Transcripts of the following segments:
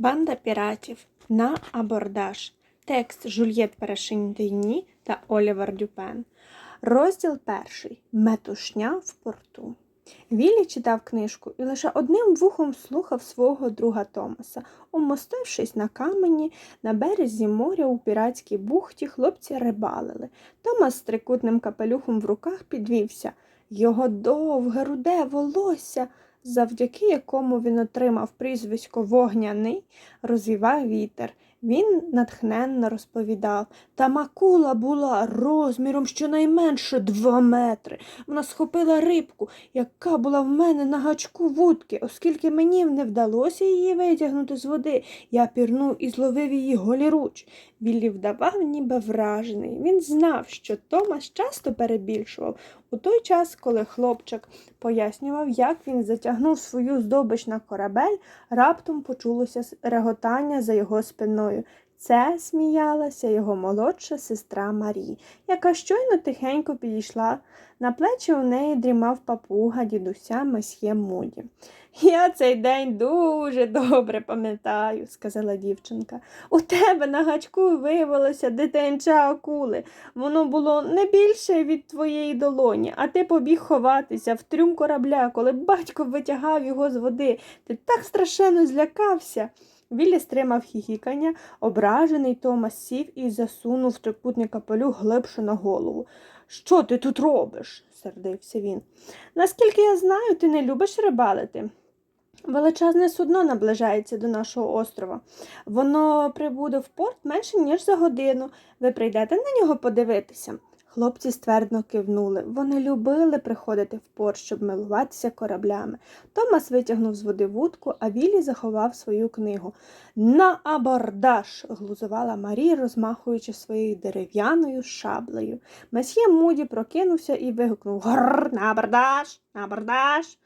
Банда піратів на абордаж. Текст Жульєт Перешинтейні та Олівер Дюпен. Розділ перший. Метушня в порту. Віллі читав книжку і лише одним вухом слухав свого друга Томаса. Умостившись на камені, на березі моря у піратській бухті хлопці рибалили. Томас з трикутним капелюхом в руках підвівся. Його довге руде волосся, завдяки якому він отримав прізвисько Вогняний, розвівав вітер. Він натхненно розповідав. Та макула була розміром щонайменше два метри. Вона схопила рибку, яка була в мене на гачку вудки. Оскільки мені не вдалося її витягнути з води, я пірнув і зловив її голіруч. Віллі вдавав, ніби вражений. Він знав, що Томас часто перебільшував. У той час, коли хлопчик пояснював, як він затягнув свою здобич на корабель, раптом почулося реготання за його спиною. Це сміялася його молодша сестра Марі, яка щойно тихенько підійшла. На плечі у неї дрімав папуга дідуся месьє Муді. Я цей день дуже добре пам'ятаю, сказала дівчинка. У тебе на гачку виявилося дитинча акули. Воно було не більше від твоєї долоні, а ти побіг ховатися в трюм корабля, коли батько витягав його з води. Ти так страшенно злякався. Віллі стримав хіхікання, ображений Томас сів і засунув трикутний капелюх глибше на голову. Що ти тут робиш? сердився він. Наскільки я знаю, ти не любиш рибалити. Величезне судно наближається до нашого острова. Воно прибуде в порт менше, ніж за годину. Ви прийдете на нього подивитися. Хлопці ствердно кивнули. Вони любили приходити в порт, щоб милуватися кораблями. Томас витягнув з води вудку, а Віллі заховав свою книгу. На абордаж. глузувала Марі, розмахуючи своєю дерев'яною шаблею. Месьє Муді прокинувся і вигукнув Гррр, на абордаж, на абордаж.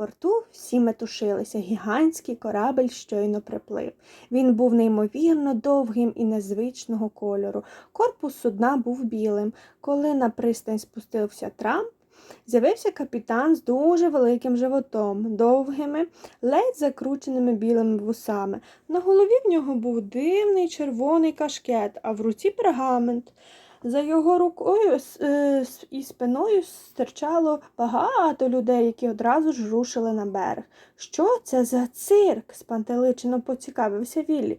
Порту всі метушилися, гігантський корабель щойно приплив. Він був неймовірно довгим і незвичного кольору. Корпус судна був білим. Коли на пристань спустився Трамп, з'явився капітан з дуже великим животом, довгими, ледь закрученими білими вусами. На голові в нього був дивний червоний кашкет, а в руці пергамент. За його рукою е, і спиною стирчало багато людей, які одразу ж рушили на берег. Що це за цирк? спантеличено поцікавився Віллі.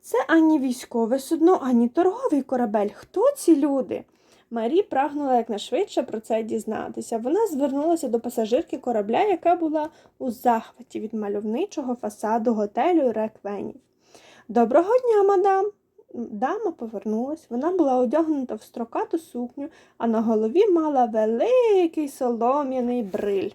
Це ані військове судно, ані торговий корабель. Хто ці люди? Марі прагнула якнайшвидше про це дізнатися. Вона звернулася до пасажирки корабля, яка була у захваті від мальовничого фасаду готелю Реквенів. Доброго дня, мадам! Дама повернулась, вона була одягнута в строкату сукню, а на голові мала великий солом'яний бриль.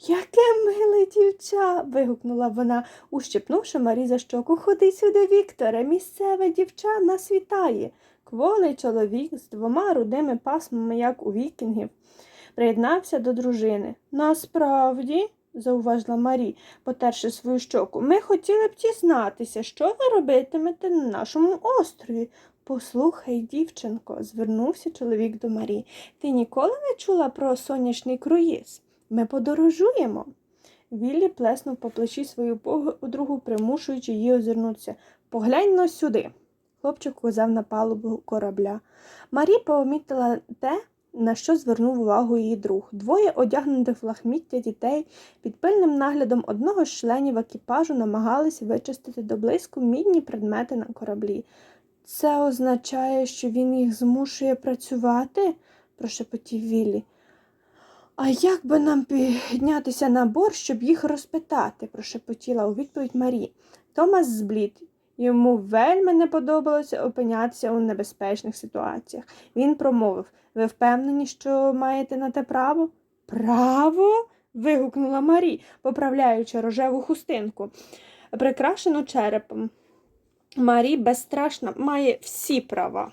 Яке миле дівча. вигукнула вона, ущипнувши Марі за щоку. Ходи сюди, Вікторе, місцеве дівча нас вітає. Кволий чоловік з двома рудими пасмами, як у вікінгів, приєднався до дружини. Насправді зауважила Марі, потерши свою щоку. Ми хотіли б дізнатися, що ви робитимете на нашому острові. Послухай, дівчинко, звернувся чоловік до Марі. Ти ніколи не чула про сонячний круїз? Ми подорожуємо. Віллі плеснув по плечі свою подругу, примушуючи її озирнутися. Поглянь но сюди. Хлопчик указав на палубу корабля. Марі помітила те, на що звернув увагу її друг. Двоє одягнутих в лахміття дітей під пильним наглядом одного з членів екіпажу намагалися вичистити до блиску мідні предмети на кораблі. Це означає, що він їх змушує працювати? прошепотів Віллі. А як би нам піднятися на борт, щоб їх розпитати? прошепотіла у відповідь Марі. Томас зблід. Йому вельми не подобалося опинятися у небезпечних ситуаціях. Він промовив ви впевнені, що маєте на те право? Право? вигукнула Марі, поправляючи рожеву хустинку, прикрашену черепом. Марі безстрашна має всі права.